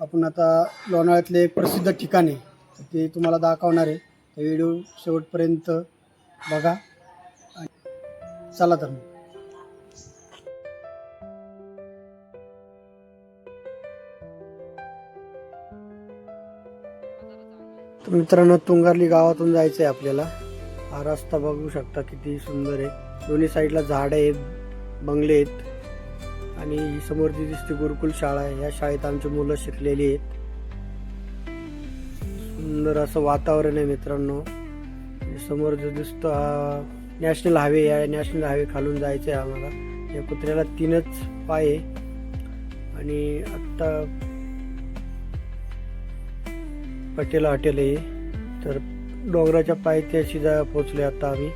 आपण आता लोणाळ्यातले एक प्रसिद्ध ठिकाण आहे ते तुम्हाला दाखवणार आहे. तर व्हिडिओ शेवटपर्यंत बघा. आणि चला तर मग. तर मित्रांनो तुंगारली गावातून जायचं आहे आपल्याला. हा रस्ता बघू शकता किती सुंदर आहे. दोन्ही साईडला झाडं आहेत बंगले आहेत. आणि ही समोर जी दिसते गुरुकुल शाळा आहे या शाळेत आमची मुलं शिकलेली आहेत. सुंदर असं वातावरण आहे मित्रांनो. समोर जो दिसतो हा नॅशनल हायवे आहे नॅशनल हायवे खालून जायचं आहे आम्हाला. या कुत्र्याला तीनच पाय आहे. आणि आत्ता पटेल हॉटेल आहे. तर डोंगराच्या पायथ्याशी जा पोचले आता आम्ही.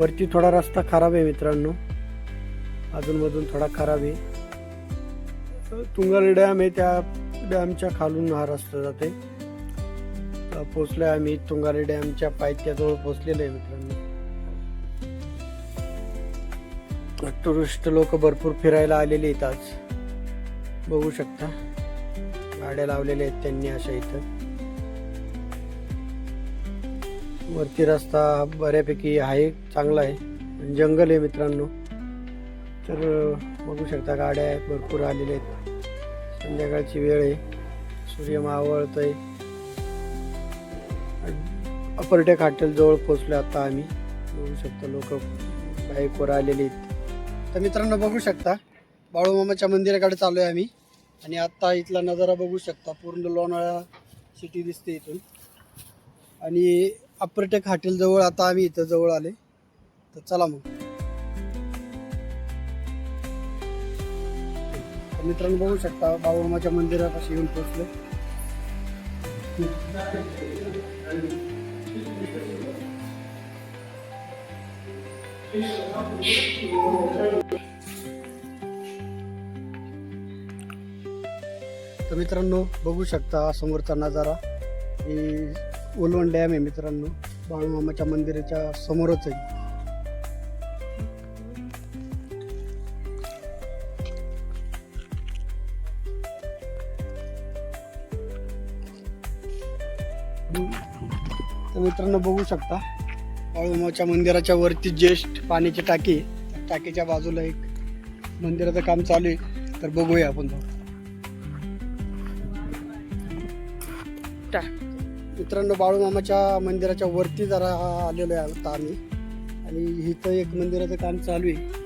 वरती थोडा रस्ता खराब आहे मित्रांनो. अजूनमधून थोडा खराब आहे. तुंगल डॅम आहे त्या डॅमच्या खालून हा रस्ता जाते पोचलो पोचलोय आम्ही तुंगाले डॅमच्या पायथ्याजवळ पोचलेलो आहे मित्रांनो. टुरिस्ट लोक भरपूर फिरायला आलेले आहेत आज. बघू शकता. गाड्या लावलेल्या आहेत त्यांनी अशा इथं. वरती रस्ता बऱ्यापैकी आहे चांगला आहे. जंगल आहे मित्रांनो. तर बघू शकता गाड्या आहेत भरपूर आलेल्या आहेत. संध्याकाळची वेळ आहे. सूर्य आहे अपरटेक हॉटेलजवळ पोचलो आता आम्ही. बघू शकता लोक बाईकवर आलेले आहेत. तर मित्रांनो बघू शकता बाळूमामाच्या मंदिराकडे चालू आहे आम्ही. आणि आत्ता इथला नजारा बघू शकता. पूर्ण लोणाळा सिटी दिसते इथून. आणि अपर्टेक हॉटेलजवळ आता आम्ही इथं जवळ आले तर चला मग. मित्रांनो बघू शकता बाबामाच्या मंदिरापाशी येऊन पोहोचलो. तर मित्रांनो बघू शकता समोरचा नजारा. ही ओलवण डॅम आहे मित्रांनो. बाळूमामाच्या मंदिराच्या समोरच आहे. तर मित्रांनो बघू शकता. वाळूमाच्या मंदिराच्या वरती ज्येष्ठ पाण्याची टाकी टाकीच्या बाजूला एक मंदिराचं काम चालू आहे. तर बघूया आपण मित्रांनो बाळूमामाच्या मंदिराच्या वरती जरा आलेलो आहे आता आम्ही. आणि इथं एक मंदिराचं काम चालू आहे.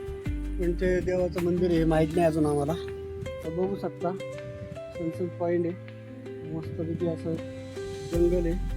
पण ते देवाचं मंदिर आहे माहीत नाही अजून आम्हाला. तर बघू शकता. सनसेट पॉईंट आहे. मस्तपैकी असं जंगल आहे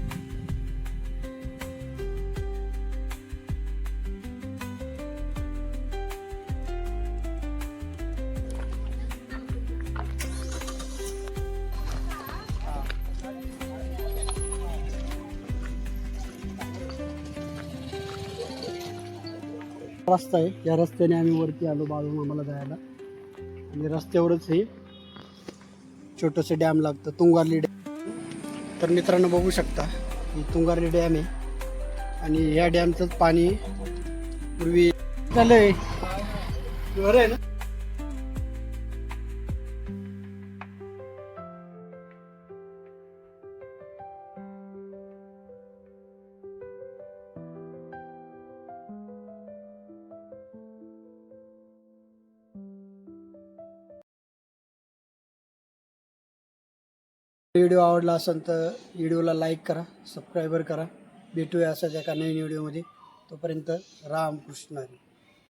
रस्ता आहे या रस्त्याने आम्ही वरती आलो बाळूमामाला जायला. आणि रस्त्यावरच हे छोटंसं डॅम लागतं, तुंगारली डॅम. तर मित्रांनो बघू शकता ही डॅम आहे. आणि ह्या डॅमचंच पाणी पूर्वी झालंय. बरं आहे ना? व्हिडिओ आवडला असेल तर व्हिडिओला लाईक करा सबस्क्राईबर करा. भेटूया असाच एका नवीन व्हिडिओमध्ये. तोपर्यंत राम कृष्ण